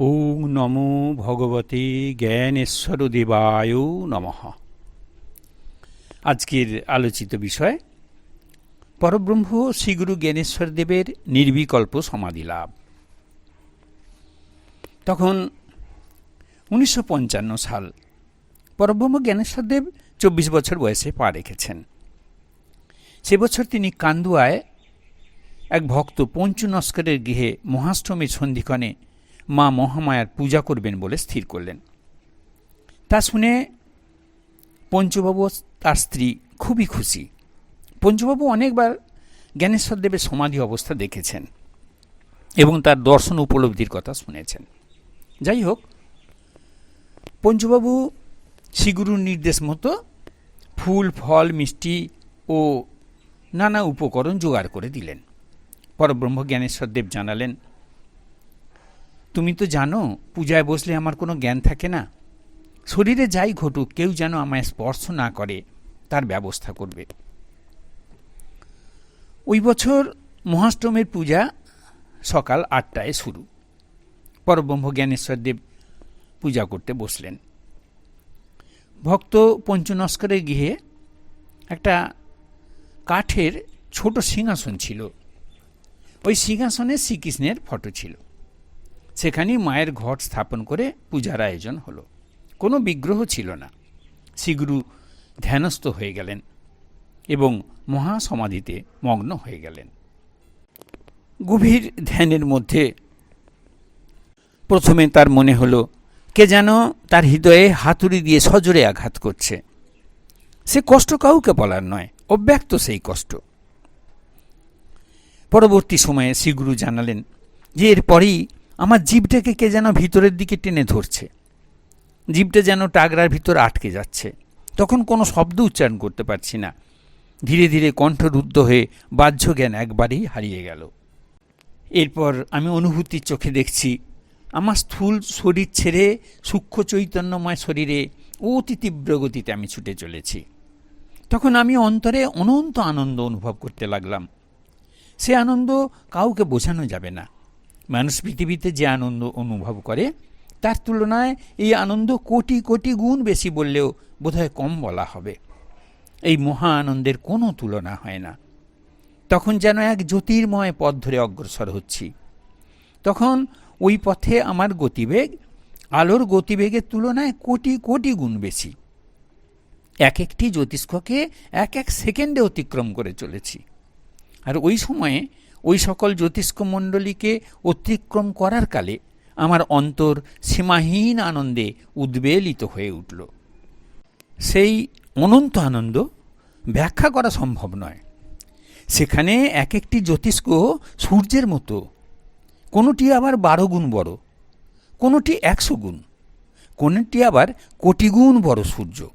ওং নমো ভগবতী জ্ঞানেশ্বর দেবায় নমঃ। আজকের আলোচিত বিষয়, পরব্রহ্ম শ্রীগুরু জ্ঞানেশ্বর দেবের নির্বিকল্প সমাধি লাভ। তখন উনিশশো পঞ্চান্ন সাল পরব্রহ্ম জ্ঞানেশ্বর দেব চব্বিশ বছর বয়সে পা রেখেছেন। সে বছর তিনি কান্দুয়ায় এক ভক্ত পঞ্চু নস্করের গৃহে মহাষ্টমীর সন্ধিক্ষণে মা মহামায়ার পূজা করবেন বলে স্থির করলেন। তা শুনে পঞ্চবাবু তার স্ত্রী খুবই খুশি। পঞ্চবাবু অনেকবার জ্ঞানেশ্বর দেবের সমাধি অবস্থা দেখেছেন এবং তার দর্শন উপলব্ধির কথা শুনেছেন। যাই হোক, পঞ্চবাবু শ্রীগুরুর নির্দেশ মতো ফুল, ফল, মিষ্টি ও নানা উপকরণ জোগাড় করে দিলেন। পরব্রহ্ম জ্ঞানেশ্বর দেব জানালেন তুমি তো জানো, পূজায় বসলে আমার কোনো জ্ঞান থাকে না। শরীরে যাই ঘটুক, কেউ যেন আমায় স্পর্শ না করে, তার ব্যবস্থা করবে। ওই বছর মহাষ্টমের পূজা সকাল আটটায় শুরু। পরব্রহ্ম জ্ঞানেশ্বর দেব পূজা করতে বসলেন। ভক্ত পঞ্চনস্করের গৃহে একটা কাঠের ছোট সিংহাসন ছিল। ওই সিংহাসনে শ্রীকৃষ্ণের ফটো ছিল। সেখানে মায়ের ঘট স্থাপন করে পূজার আয়োজন হলো। কোনো বিগ্রহ ছিল না। শ্রীগুরু ধ্যানস্থ হয়ে গেলেন এবং মহাসমাধিতে মগ্ন হয়ে গেলেন। গভীর ধ্যানের মধ্যে প্রথমে তার মনে হলো, কে যেন তার হৃদয়ে হাতুড়ি দিয়ে সজোরে আঘাত করছে। সে কষ্ট কাউকে বলার নয়, অব্যক্ত সেই কষ্ট। পরবর্তী সময়ে শ্রীগুরু জানালেন যে এরপরেই আমার জীবটাকে কে যেন ভিতরের দিকে টেনে ধরছে। জীবটা যেন টাগরার ভিতর আটকে যাচ্ছে। তখন কোনো শব্দ উচ্চারণ করতে পারছি না। ধীরে ধীরে কণ্ঠরুদ্ধ হয়ে বাহ্য জ্ঞান একবারেই হারিয়ে গেল। এরপর আমি অনুভূতির চোখে দেখছি, আমার স্থূল শরীর ছেড়ে সূক্ষ্ম চৈতন্যময় শরীরে অতি তীব্র গতিতে আমি ছুটে চলেছি। তখন আমি অন্তরে অনন্ত আনন্দ অনুভব করতে লাগলাম। সে আনন্দ কাউকে বোঝানো যাবে না। মানুষ পৃথিবীতে যে আনন্দ অনুভব করে, তার তুলনায় এই আনন্দ কোটি কোটি গুণ বেশি বললেও বোধহয় কম বলা হবে। এই মহা আনন্দের কোনো তুলনা হয় না। তখন যেন এক জ্যোতির্ময় পথ ধরে অগ্রসর হচ্ছি। তখন ওই পথে আমার গতিবেগ, আলোর গতিবেগের তুলনায় কোটি কোটি গুণ বেশি। এক একটি জ্যোতিষ্ককে এক এক সেকেন্ডে অতিক্রম করে চলেছি। আর ওই সময়ে ওই সকল জ্যোতিষ্ক মণ্ডলীকে অতিক্রম করার কালে আমার অন্তর সীমাহীন আনন্দে উদ্বেলিত হয়ে উঠল। সেই অনন্ত আনন্দ ব্যাখ্যা করা সম্ভব নয়। সেখানে এক একটি জ্যোতিষ্ক সূর্যের মতো, কোনোটি আবার বারো গুণ বড়, কোনোটি একশো গুণ, কোনোটি আবার কোটি গুণ বড় সূর্য।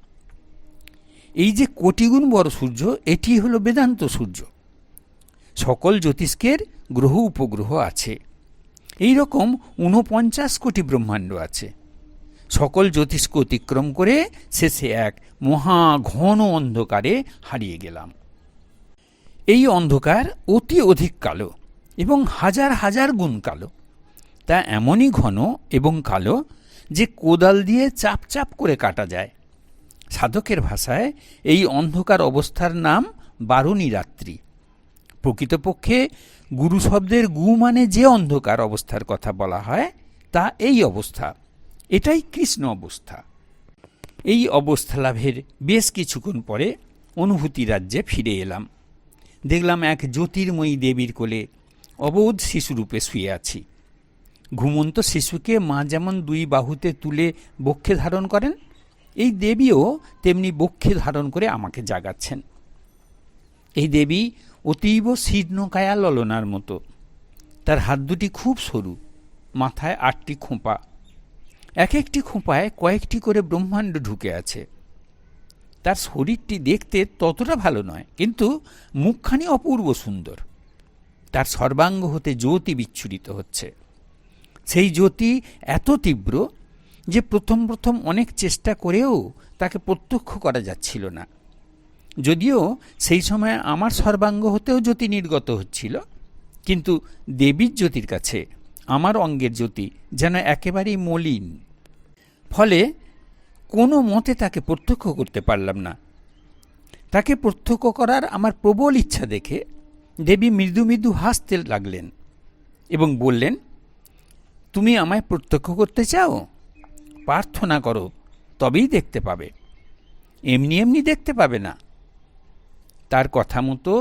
এই যে কোটিগুণ বড় সূর্য, এটি হলো বেদান্ত সূর্য। সকল জ্যোতিষ্কের গ্রহ উপগ্রহ আছে। এই রকম ঊনপঞ্চাশ কোটি ব্রহ্মাণ্ড আছে। সকল জ্যোতিষ্ক অতিক্রম করে শেষে এক মহা ঘন অন্ধকারে হারিয়ে গেলাম। এই অন্ধকার অতি অধিক কালো এবং হাজার হাজার গুণ কালো। তা এমনই ঘন এবং কালো যে কোদাল দিয়ে চাপ চাপ করে কাটা যায়। সাধকের ভাষায় এই অন্ধকার অবস্থার নাম বারুণী রাত্রি প্রকৃতপক্ষে গুরু শব্দের গু মানে যে অন্ধকার অবস্থার কথা বলা হয়, তা এই অবস্থা। এটাই কৃষ্ণ অবস্থা। এই অবস্থা লাভের বেশ কিছুক্ষণ পরে অনুভূতি রাজ্যে ফিরে এলাম। দেখলাম এক জ্যোতির্ময়ী দেবীর কোলে অবোধ শিশুরূপে শুয়ে আছি। ঘুমন্ত শিশুকে মা যেমন দুই বাহুতে তুলে বক্ষে ধারণ করেন, এই দেবীও তেমনি বক্ষে ধারণ করে আমাকে জাগাচ্ছেন। এই দেবী অতীব শীর্ণকায়া ললনার মতো। তার হাত দুটি খুব সরু, মাথায় আটটি খোঁপা। এক একটি খোঁপায় কয়েকটি করে ব্রহ্মাণ্ড ঢুকে আছে। তার শরীরটি দেখতে ততটা ভালো নয়, কিন্তু মুখখানি অপূর্ব সুন্দর। তার সর্বাঙ্গ হতে জ্যোতি বিচ্ছুরিত হচ্ছে। সেই জ্যোতি এত তীব্র যে প্রথম প্রথম অনেক চেষ্টা করেও তাকে প্রত্যক্ষ করা যাচ্ছিল না। যদিও সেই সময় আমার সর্বাঙ্গ হতেও জ্যোতি নির্গত হচ্ছিল, কিন্তু দেবীর জ্যোতির কাছে আমার অঙ্গের জ্যোতি যেন একেবারেই মলিন। ফলে কোনো মতে তাকে প্রত্যক্ষ করতে পারলাম না। তাকে প্রত্যক্ষ করার আমার প্রবল ইচ্ছা দেখে দেবী মৃদু মৃদু হাসতে লাগলেন এবং বললেন, তুমি আমায় প্রত্যক্ষ করতে চাও? প্রার্থনা করো, তবেই দেখতে পাবে। এমনি এমনি দেখতে পাবে না। তার কথা মতো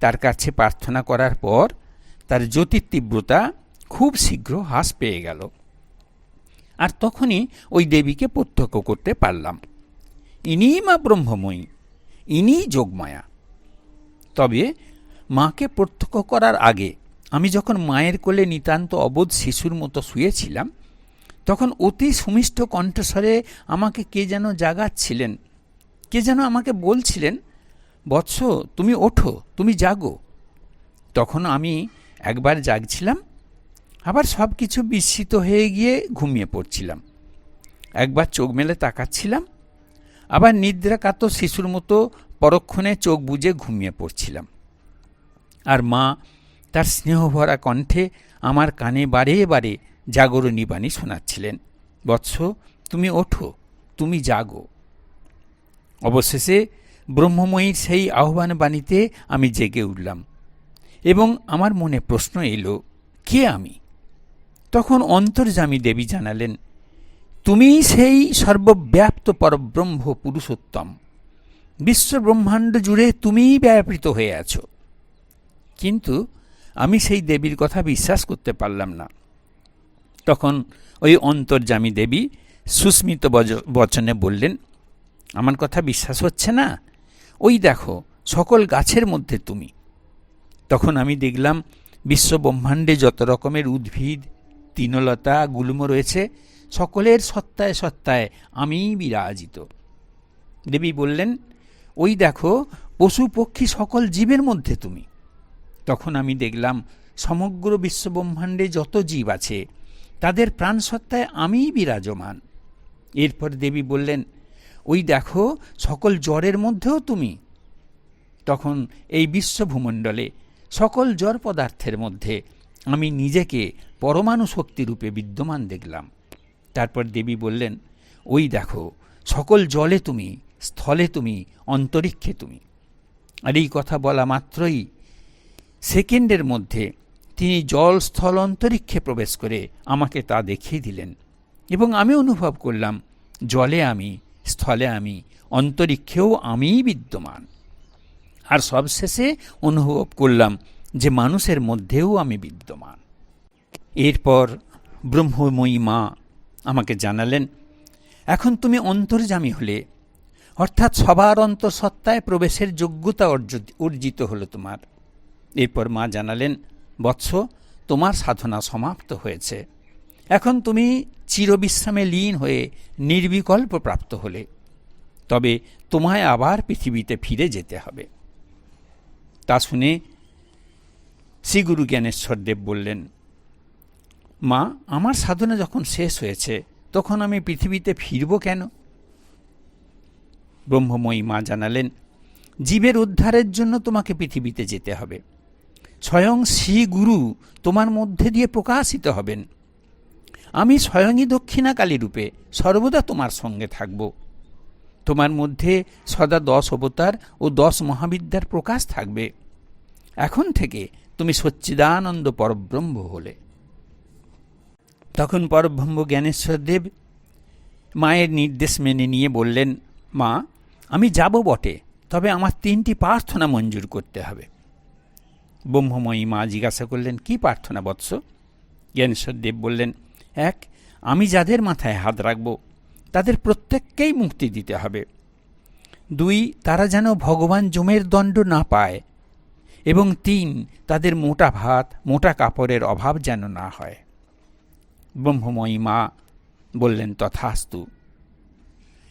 তার কাছে প্রার্থনা করার পর তার জ্যোতির তীব্রতা খুব শীঘ্র হ্রাস পেয়ে গেল। আর তখনই ওই দেবীকে প্রত্যক্ষ করতে পারলাম। ইনিই মা ব্রহ্মময়ী ইনিই যোগমায়া। তবে মাকে প্রত্যক্ষ করার আগে আমি যখন মায়ের কোলে নিতান্ত অবোধ শিশুর মতো শুয়েছিলাম, তখন অতি সুমিষ্ট কণ্ঠস্বরে আমাকে কে যেন জাগাচ্ছিলেন, কে যেন আমাকে বলছিলেন বৎস, তুমি ওঠো, তুমি জাগো। তখন আমি একবার জাগছিলাম, আবার সব কিছু বিস্মিত হয়ে গিয়ে ঘুমিয়ে পড়ছিলাম। একবার চোখ মেলে তাকাচ্ছিলাম, আবার নিদ্রাকাত শিশুর মতো পরক্ষণে চোখ বুজে ঘুমিয়ে পড়ছিলাম। আর মা তার স্নেহভরা কণ্ঠে আমার কানে বারে বারে জাগরণী বাণী শোনাচ্ছিলেন, বৎস, তুমি ওঠো, তুমি জাগো। অবশেষে ব্রহ্মময়ীর সেই আহ্বান বাণীতে আমি জেগে উঠলাম এবং আমার মনে প্রশ্ন এলো, কে আমি? তখন অন্তর্জামী দেবী জানালেন তুমি সেই সর্বব্যাপ্ত পরব্রহ্ম পুরুষোত্তম। বিশ্ব ব্রহ্মাণ্ড জুড়ে তুমিই ব্যাপৃত হয়ে আছো। কিন্তু আমি সেই দেবীর কথা বিশ্বাস করতে পারলাম না। তখন ওই অন্তর্জামী দেবী সুস্মিত বচনে বললেন, আমার কথা বিশ্বাস হচ্ছে না? ওই দেখো, সকল গাছের মধ্যে তুমি। তখন আমি দেখলাম, বিশ্ব ব্রহ্মাণ্ডে যত রকমের উদ্ভিদ, তৃণলতা, গুল্ম রয়েছে, সকলের সত্তায় সত্তায় আমিই বিরাজিত। দেবী বললেন, ওই দেখো, পশু পক্ষী সকল জীবের মধ্যে তুমি। তখন আমি দেখলাম, সমগ্র বিশ্বব্রহ্মাণ্ডে যত জীব আছে, তাদের প্রাণসত্তায় আমিই বিরাজমান। এরপর দেবী বললেন ওই দেখো, সকল জ্বরের মধ্যেও তুমি। তখন এই বিশ্বভূমণ্ডলে সকল জ্বর পদার্থের মধ্যে আমি নিজেকে পরমাণু শক্তিরূপে বিদ্যমান দেখলাম। তারপর দেবী বললেন, ওই দেখো, সকল জলে তুমি, স্থলে তুমি, অন্তরিক্ষে তুমি। আর এই কথা বলা মাত্রই সেকেন্ডের মধ্যে তিনি জল, স্থল, অন্তরিক্ষে প্রবেশ করে আমাকে তা দেখিয়ে দিলেন। এবং আমি অনুভব করলাম, জলে আমি স্থলে আমি, অন্তরিক্ষেও আমিই বিদ্যমান। আর সবশেষে অনুভব করলাম যে মানুষের মধ্যেও আমি বিদ্যমান। এরপর ব্রহ্মময়ী মা আমাকে জানালেন, এখন তুমি অন্তর্জামী হলে, অর্থাৎ সবার অন্তঃসত্ত্বায় প্রবেশের যোগ্যতা অর্জিত হলো তোমার। এরপর মা জানালেন, বৎস, তোমার সাধনা সমাপ্ত হয়েছে। এখন তুমি চিরবিশ্রামে লীন হয়ে নির্বিকল্প প্রাপ্ত হলে, তবে তোমায় আবার পৃথিবীতে ফিরে যেতে হবে। তা শুনে শ্রীগুরু জ্ঞানেশ্বর দেব বললেন, মা, আমার সাধনা যখন শেষ হয়েছে, তখন আমি পৃথিবীতে ফিরব কেন? ব্রহ্মময়ী মা জানালেন, জীবের উদ্ধারের জন্য তোমাকে পৃথিবীতে যেতে হবে। স্বয়ং শ্রী গুরু তোমার মধ্যে দিয়ে প্রকাশিত হবেন। আমি স্বয়ংই দক্ষিণাকালী রূপে সর্বদা তোমার সঙ্গে থাকব। তোমার মধ্যে সদা দশ অবতার ও দশ মহাবিদ্যার প্রকাশ থাকবে। এখন থেকে তুমি সচ্চিদানন্দ পরব্রহ্ম হলে। তখন পরব্রহ্ম জ্ঞানেশ্বর দেব মায়ের নির্দেশ মেনে নিয়ে বললেন, মা, আমি যাব বটে, তবে আমার তিনটি প্রার্থনা মঞ্জুর করতে হবে। ব্রহ্মময়ী মা জিজ্ঞাসা করলেন, কি প্রার্থনা বৎস? জ্ঞানেশ্বর দেব বললেন এক, আমি যাদের মাথায় হাত রাখব, তাদের প্রত্যেককেই মুক্তি দিতে হবে। দুই, তারা যেন ভগবান জমের দণ্ড না পায়। এবং তিন, তাদের মোটা ভাত, মোটা কাপড়ের অভাব যেন না হয়। ব্রহ্মময়ী মা বললেন, তথাস্তু।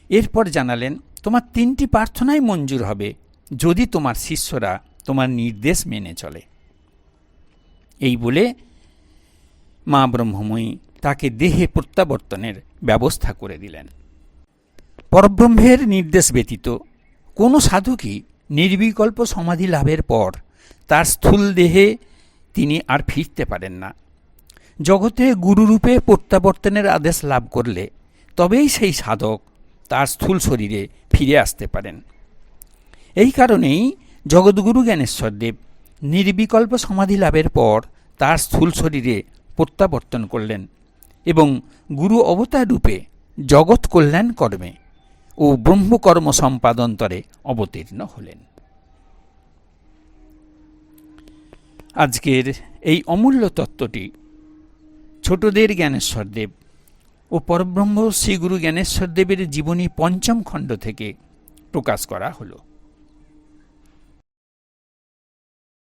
এরপর জানালেন, তোমার তিনটি প্রার্থনাই মঞ্জুর হবে, যদি তোমার শিষ্যরা তোমার নির্দেশ মেনে চলে। এই বলে মা ব্রহ্মময়ী তাকে দেহে প্রত্যাবর্তনের ব্যবস্থা করে দিলেন। পরব্রহ্মের নির্দেশ ব্যতীত কোনো সাধকই নির্বিকল্প সমাধি লাভের পর তার স্থূল দেহে তিনি আর ফিরতে পারেন না। জগতে গুরুরূপে প্রত্যাবর্তনের আদেশ লাভ করলে তবেই সেই সাধক তার স্থূল শরীরে ফিরে আসতে পারেন। এই কারণেই জগৎগুরু জ্ঞানেশ্বরদেব নির্বিকল্প সমাধি লাভের পর তার স্থূল শরীরে প্রত্যাবর্তন করলেন। এবং গুরু অবতার রূপে জগৎ কল্যাণ কর্মে ও ব্রহ্মকর্ম সম্পাদন্তরে অবতীর্ণ হলেন। আজকের এই অমূল্য তত্ত্বটি ছোটদের জ্ঞানেশ্বরদেব ও পরব্রহ্ম শ্রীগুরু জ্ঞানেশ্বরদেবের জীবনী পঞ্চম খণ্ড থেকে প্রকাশ করা হলো।